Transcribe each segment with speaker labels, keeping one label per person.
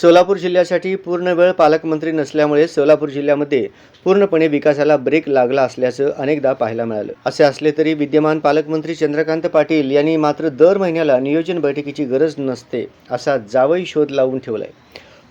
Speaker 1: सोलापूर जिल्ह्यासाठी पूर्ण वेळ पालकमंत्री नसल्यामुळे सोलापूर जिल्ह्यामध्ये पूर्णपणे विकासाला ब्रेक लागला असल्याचं अनेकदा पाहायला मिळालं. असे असले तरी विद्यमान पालकमंत्री चंद्रकांत पाटील यांनी मात्र दर महिन्याला नियोजन बैठकीची गरज नसते असा जावई शोध लावून ठेवलाय.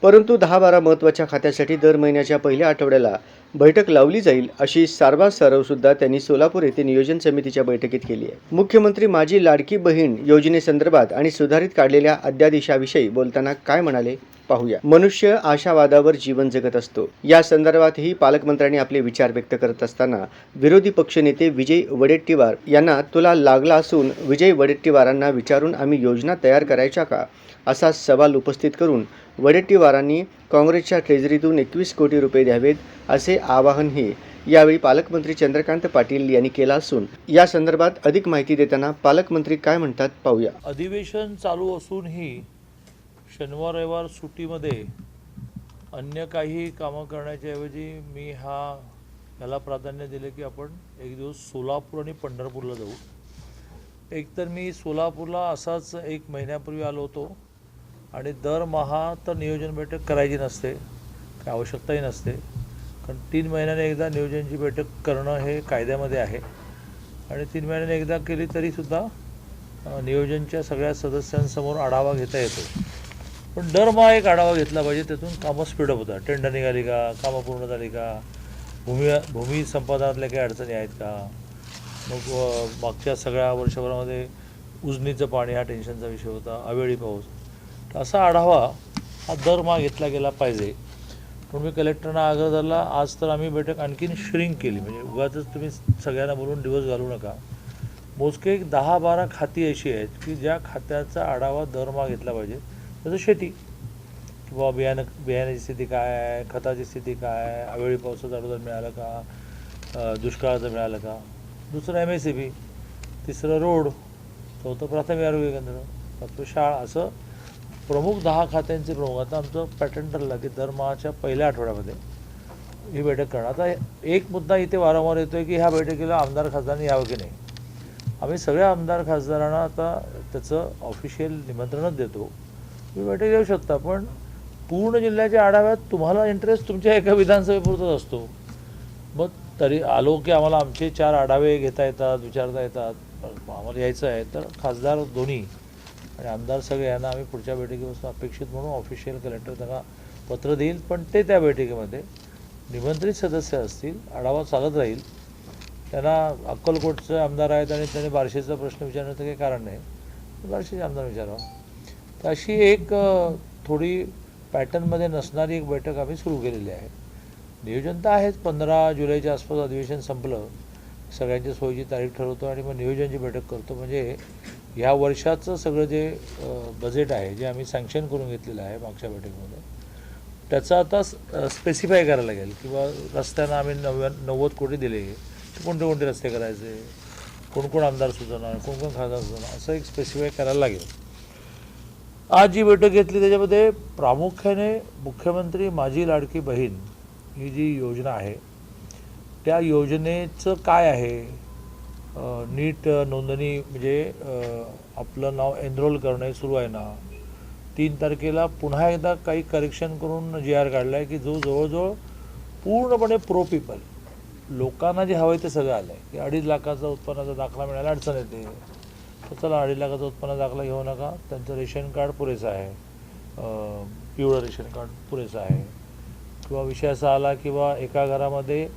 Speaker 1: परंतु दहा बारा महत्त्वाच्या खात्यासाठी दर महिन्याच्या पहिल्या आठवड्याला बैठक लावली जाईल अशी सारवासारव सुद्धा त्यांनी सोलापूर येथे नियोजन समितीच्या बैठकीत केली आहे. मुख्यमंत्री माझी लाडकी बहीण योजनेसंदर्भात आणि सुधारित काढलेल्या अध्यादेशाविषयी बोलताना काय म्हणाले? पाहूया. मनुष्य आशावादावर जीवन जगत असतो. या संदर्भातही पालकमंत्र्यांनी आपले विचार व्यक्त करत असताना विरोधी पक्षनेते विजय वडेट्टीवार यांना तुला लागला असून विजय वडेट्टीवारांना विचारून आम्ही योजना तयार करायच्या का? असा सवाल उपस्थित करून वडेट्टीवारांनी काँग्रेसच्या ट्रेझरीतून एकवीस कोटी रुपये द्यावेत असे आवाहनही यावेळी पालकमंत्री चंद्रकांत पाटील यांनी केलं असून या संदर्भात अधिक माहिती देताना पालकमंत्री काय म्हणतात पाहूया.
Speaker 2: अधिवेशन चालू असूनही शनिवार रविवार सुट्टीमध्ये अन्य काही कामं करण्याच्या ऐवजी मी हा याला प्राधान्य दिलं की आपण एक दिवस सोलापूर आणि पंढरपूरला जाऊ. एकतर मी सोलापूरला असाच एक महिन्यापूर्वी आलो होतो आणि दरमहा तर नियोजन बैठक करायची नसते काय आवश्यकताही नसते. कारण तीन महिन्याने एकदा नियोजनची बैठक करणं हे कायद्यामध्ये आहे. आणि तीन महिन्याने एकदा केली तरीसुद्धा नियोजनच्या सगळ्या सदस्यांसमोर आढावा घेता येतो. पण दरमहा एक आढावा घेतला पाहिजे त्यातून कामं स्पीडअप होतात. टेंडर निघाली का कामं पूर्ण झाली का भूमी भूमी संपादनातल्या काही अडचणी आहेत का? मग मागच्या सगळ्या वर्षभरामध्ये उजनीचं पाणी हा टेन्शनचा विषय होता अवेळी पाऊस. असा आढावा हा दरमहा घेतला गेला पाहिजे. पण मी कलेक्टरना आग्रह धरला आज तर आम्ही बैठक आणखीन श्रिंक केली. म्हणजे उगाच तुम्ही सगळ्यांना बोलून दिवस घालू नका. मोजके एक दहा बारा खाती अशी आहेत की ज्या खात्याचा आढावा दरमहा घेतला पाहिजे. जसं शेती. किंवा बियाणं बियाण्याची स्थिती काय आहे? खताची स्थिती काय आहे? अवेळी पावसाचं अनुदान मिळालं का? दुष्काळाचं मिळालं का? दुसरं एम एस सी बी तिसरं रोड. चौथं प्राथमिक आरोग्य केंद्र. पाचवं शाळा. असं प्रमुख दहा खात्यांचे प्रमुख. आता आमचं पॅटर्न ठरलं की दरमहाच्या पहिल्या आठवड्यामध्ये ही बैठक करणार. आता एक मुद्दा इथे वारंवार येतो आहे की ह्या बैठकीला आमदार खासदारांनी यावं की नाही? आम्ही सगळ्या आमदार खासदारांना आता त्याचं ऑफिशियल निमंत्रणच देतो. तुम्ही बैठक येऊ शकता पण पूर्ण जिल्ह्याच्या आढाव्यात तुम्हाला इंटरेस्ट तुमच्या एका विधानसभेपुरतच असतो. मग तरी आलो की आम्हाला आमचे चार आढावे घेता येतात विचारता येतात. आम्हाला यायचं आहे तर खासदार दोन्ही आणि आमदार सगळे यांना आम्ही पुढच्या बैठकीपासून अपेक्षित म्हणून ऑफिशियल कलेक्टर त्यांना पत्र देईल पण ते त्या बैठकीमध्ये निमंत्रित सदस्य असतील आढावा चालत राहील. त्यांना अक्कलकोटचे आमदार आहेत आणि त्यांनी बार्शीचा प्रश्न विचारण्याचं काही कारण नाही. बार्शीचे आमदार विचारावा. तर अशी एक थोडी पॅटर्नमध्ये नसणारी एक बैठक आम्ही सुरू केलेली आहे. नियोजन तर आहेच. पंधरा जुलैच्या आसपास अधिवेशन संपलं. सगळ्यांच्या सोयीची तारीख ठरवतो आणि मग नियोजनची बैठक करतो. म्हणजे ह्या वर्षाचं सगळं जे बजेट आहे जे आम्ही सँक्शन करून घेतलेलं आहे मागच्या बैठकीमध्ये त्याचं आता स्पेसिफाय करायला लागेल. किंवा रस्त्यांना आम्ही नव्या नव्वद कोटी दिले. तर कोणते कोणते रस्ते करायचे? कोण कोण आमदार सुचवणार? कोण कोण खासदार सुचवणार? असं एक स्पेसिफाय करायला लागेल. आज जी बैठक घेतली त्याच्यामध्ये प्रामुख्याने मुख्यमंत्री माझी लाडकी बहीण ही जी योजना आहे त्या योजनेचं काय आहे? नीट नोंदणी म्हणजे आपलं नाव एनरोल करणे सुरू आहे ना? तीन तारखेला पुन्हा एकदा काही करेक्शन करून जी आर काढला आहे की जो जवळजवळ पूर्णपणे प्रो पीपल लोकांना जे हवं आहे ते सगळं आलं आहे की अडीच लाखाचा उत्पन्नाचा दाखला मिळायला अडचण येते. तर चला अडीच लाखाचं उत्पन्न दाखला घेऊ नका. त्यांचं रेशन कार्ड पुरेसं आहे. पिवळं रेशन कार्ड पुरेसं आहे. किंवा विषय असा आला किंवा एका घरामध्ये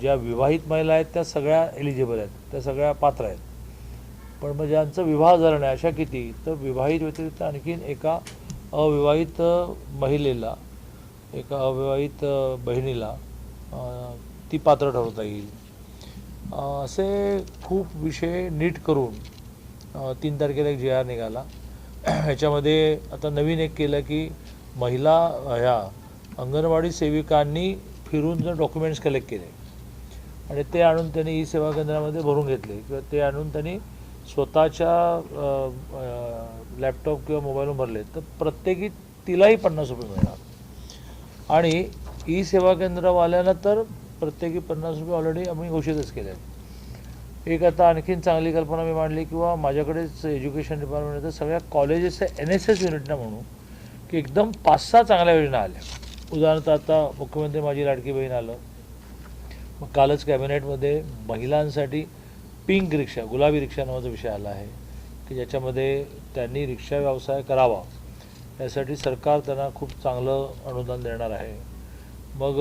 Speaker 2: ज्या विवाहित महिला आहेत त्या सगळ्या एलिजिबल आहेत. त्या सगळ्या पात्र आहेत. पण मग ज्यांचं विवाह झालं नाही अशा किती? तर विवाहित व्यतिरिक्त आणखीन एका अविवाहित महिलेला एका अविवाहित बहिणीला ती पात्र ठरवता येईल. असे खूप विषय नीट करून तीन तारखेला एक जे आर निघाला. ह्याच्यामध्ये आता नवीन एक केलं की महिला ह्या अंगणवाडी सेविकांनी फिरून जर डॉक्युमेंट्स कलेक्ट केले आणि ते आणून त्यांनी ई सेवा केंद्रामध्ये भरून घेतले किंवा ते आणून त्यांनी स्वतःच्या लॅपटॉप किंवा मोबाईलवर भरले तर प्रत्येकी तिलाही पन्नास रुपये मिळणार. आणि ई सेवा केंद्रवाल्यांना तर प्रत्येकी पन्नास रुपये ऑलरेडी आम्ही घोषितच केले आहेत एक आता आणखीन चांगली कल्पना मी मांडली किंवा माझ्याकडेच एज्युकेशन डिपार्टमेंट तर सगळ्या कॉलेजेसच्या एन एस एस युनिटना म्हणू की एकदम पाच सहा चांगल्या योजना आल्या. उदाहरणार्थ आता मुख्यमंत्री माझी लाडकी बहीण आलं. मग कालच कॅबिनेटमध्ये महिलांसाठी पिंक रिक्षा गुलाबी रिक्षा नावाचा विषय आला आहे की ज्याच्यामध्ये त्यांनी रिक्षा व्यवसाय करावा. यासाठी सरकार त्यांना खूप चांगलं अनुदान देणार आहे. मग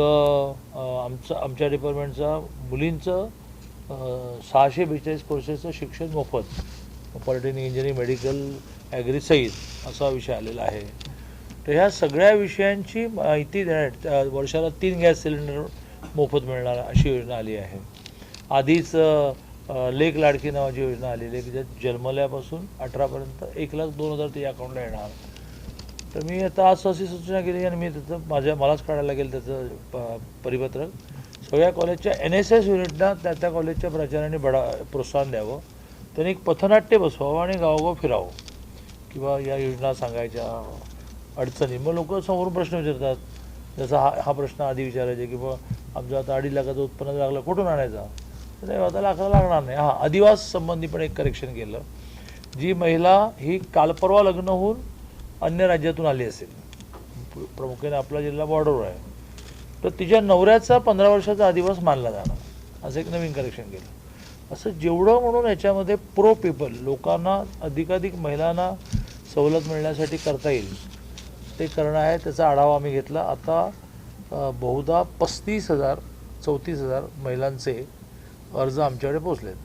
Speaker 2: आमचं आमच्या डिपार्टमेंटचा मुलींचं सहाशे बेचाळीस कोर्सेसचं शिक्षण मोफत. पॉलिटेक्निक इंजिनिअरिंग मेडिकल ॲग्री सहित असा विषय आलेला आहे. तर ह्या सगळ्या विषयांची माहिती देण्यात वर्षाला तीन गॅस सिलेंडर मोफत मिळणार अशी योजना आली आहे. आधीच लेक लाडकी नावाची योजना आलेली आहे की ज्यात जन्मल्यापासून अठरापर्यंत एक लाख दोन हजार ते अकाउंटला येणार. तर मी आता आज अशी सूचना केली आणि मी त्याचं माझ्या मलाच काढायला लागेल त्याचं प परिपत्रक. सगळ्या कॉलेजच्या एन एस एस युनिटना त्या त्या कॉलेजच्या प्राचार्यांनी बडा प्रोत्साहन द्यावं. त्यांनी एक पथनाट्य बसवावं आणि गावोगाव फिरावं. किंवा या योजना सांगायच्या अडचणी. मग लोक समोरून प्रश्न विचारतात. जसा हा हा प्रश्न आधी विचारायचे की बा आमचं आता अडीच लाखाचं उत्पन्न लागलं कुठून आणायचा? तर नाही आता लाखाला लागणार नाही. हां अधिवास संबंधी पण एक करेक्शन केलं. जी महिला ही कालपरवा लग्न होऊन अन्य राज्यातून आली असेल. प्र- प्रामुख्याने आपला जिल्हा बॉर्डरवर आहे. तर तिच्या नवऱ्याचा पंधरा वर्षाचा अधिवास मानला जाणार. असं एक नवीन करेक्शन केलं. असं जेवढं म्हणून याच्यामध्ये प्रो पीपल लोकांना अधिकाधिक महिलांना सवलत मिळण्यासाठी करता येईल ते करणं आहे त्याचा आढावा आम्ही घेतला. आता बहुधा पस्तीस हजार चौतीस हजार महिलांचे अर्ज आमच्याकडे पोचलेत